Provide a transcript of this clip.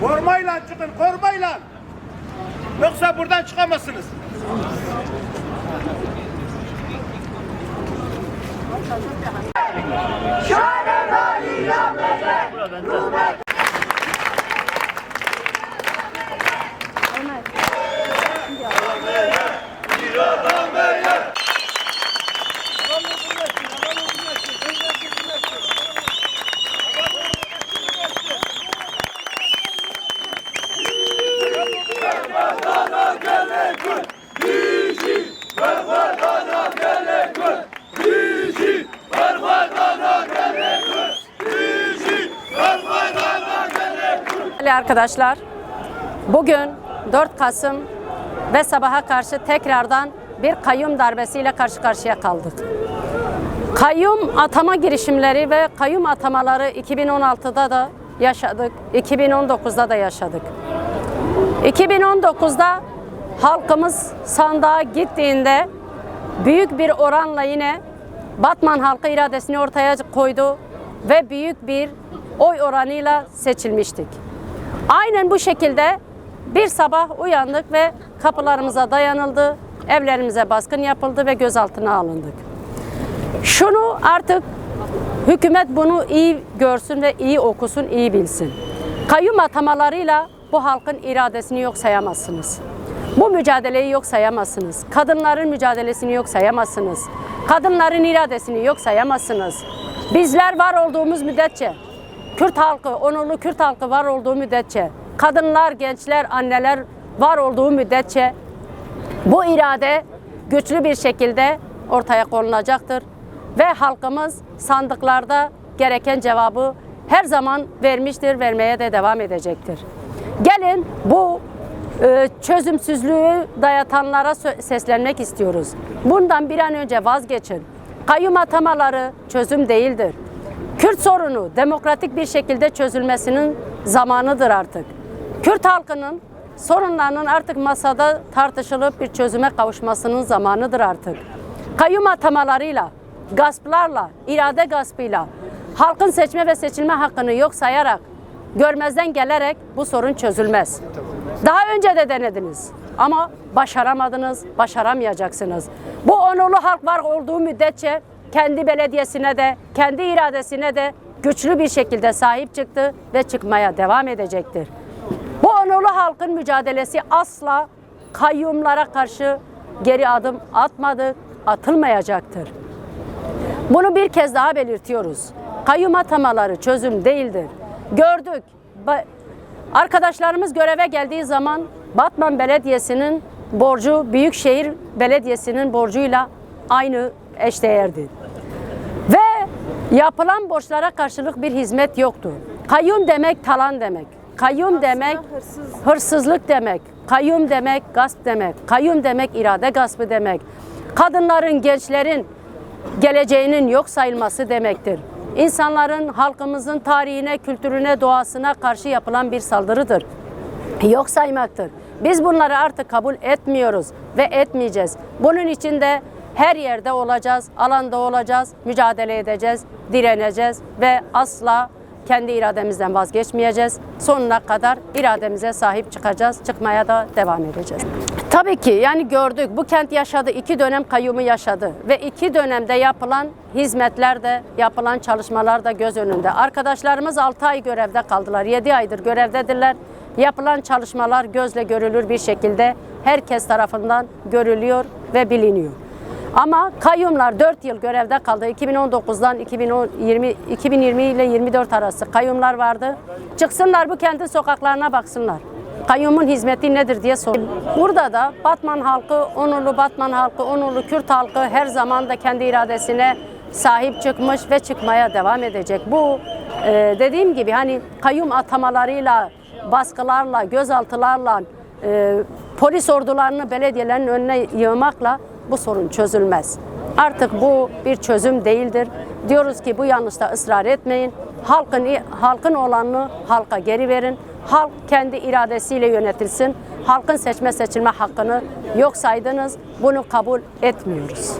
Korumayla çıkın, korumayla. Yoksa buradan çıkamazsınız. Değerli arkadaşlar, bugün 4 Kasım ve sabaha karşı tekrardan bir kayyum darbesiyle karşı karşıya kaldık. Kayyum atama girişimleri ve kayyum atamaları 2016'da da yaşadık, 2019'da da yaşadık. 2019'da halkımız sandığa gittiğinde büyük bir oranla yine Batman halkı iradesini ortaya koydu ve büyük bir oy oranıyla seçilmiştik. Aynen bu şekilde bir sabah uyandık ve kapılarımıza dayanıldı, evlerimize baskın yapıldı ve gözaltına alındık. Şunu artık hükümet bunu iyi görsün ve iyi okusun, iyi bilsin. Kayyum atamalarıyla bu halkın iradesini yok sayamazsınız. Bu mücadeleyi yok sayamazsınız. Kadınların mücadelesini yok sayamazsınız. Kadınların iradesini yok sayamazsınız. Bizler var olduğumuz müddetçe, Kürt halkı, onurlu Kürt halkı var olduğu müddetçe, kadınlar, gençler, anneler var olduğu müddetçe bu irade güçlü bir şekilde ortaya konulacaktır ve halkımız sandıklarda gereken cevabı her zaman vermiştir, vermeye de devam edecektir. Gelin bu e, çözümsüzlüğü dayatanlara seslenmek istiyoruz. Bundan bir an önce vazgeçin. Kayyum atamaları çözüm değildir. Kürt sorunu demokratik bir şekilde çözülmesinin zamanıdır artık. Kürt halkının sorunlarının artık masada tartışılıp bir çözüme kavuşmasının zamanıdır artık. Kayyum atamalarıyla, gasplarla, irade gaspıyla, halkın seçme ve seçilme hakkını yok sayarak, görmezden gelerek bu sorun çözülmez. Daha önce de denediniz ama başaramadınız, başaramayacaksınız. Bu onurlu halk var olduğu müddetçe kendi belediyesine de, kendi iradesine de güçlü bir şekilde sahip çıktı ve çıkmaya devam edecektir. Bu onurlu halkın mücadelesi asla kayyumlara karşı geri adım atmadı, atılmayacaktır. Bunu bir kez daha belirtiyoruz. Kayyum atamaları çözüm değildir. Gördük. Arkadaşlarımız göreve geldiği zaman Batman Belediyesi'nin borcu Büyükşehir Belediyesi'nin borcuyla aynı eşdeğerdi. Yapılan borçlara karşılık bir hizmet yoktu. Kayyum demek talan demek. Kayyum demek hırsızlık demek. Kayyum demek gasp demek. Kayyum demek irade gaspı demek. Kadınların, gençlerin geleceğinin yok sayılması demektir. İnsanların, halkımızın tarihine, kültürüne, doğasına karşı yapılan bir saldırıdır yok saymaktır. Biz bunları artık kabul etmiyoruz ve etmeyeceğiz. Bunun için de her yerde olacağız, alanda olacağız, mücadele edeceğiz, direneceğiz ve asla kendi irademizden vazgeçmeyeceğiz. Sonuna kadar irademize sahip çıkacağız, çıkmaya da devam edeceğiz. Tabii ki yani gördük bu kent yaşadı, iki dönem kayyumu yaşadı ve iki dönemde yapılan hizmetler de yapılan çalışmalar da göz önünde. Arkadaşlarımız 6 ay görevde kaldılar, 7 aydır görevdedirler. Yapılan çalışmalar gözle görülür bir şekilde herkes tarafından görülüyor ve biliniyor. Ama kayyumlar 4 yıl görevde kaldı. 2019'dan 2020, 2020 ile 24 arası kayyumlar vardı. Çıksınlar bu kentin sokaklarına baksınlar. Kayyumun hizmeti nedir diye sor. Burada da Batman halkı, onurlu Batman halkı, onurlu Kürt halkı her zaman da kendi iradesine sahip çıkmış ve çıkmaya devam edecek. Bu e, dediğim gibi hani kayyum atamalarıyla, baskılarla, gözaltılarla, e, polis ordularını belediyelerin önüne yığmakla bu sorun çözülmez. Artık bu bir çözüm değildir. Diyoruz ki bu yanlışta ısrar etmeyin. Halkın halkın olanını halka geri verin. Halk kendi iradesiyle yönetilsin. Halkın seçme seçilme hakkını yok saydınız. Bunu kabul etmiyoruz.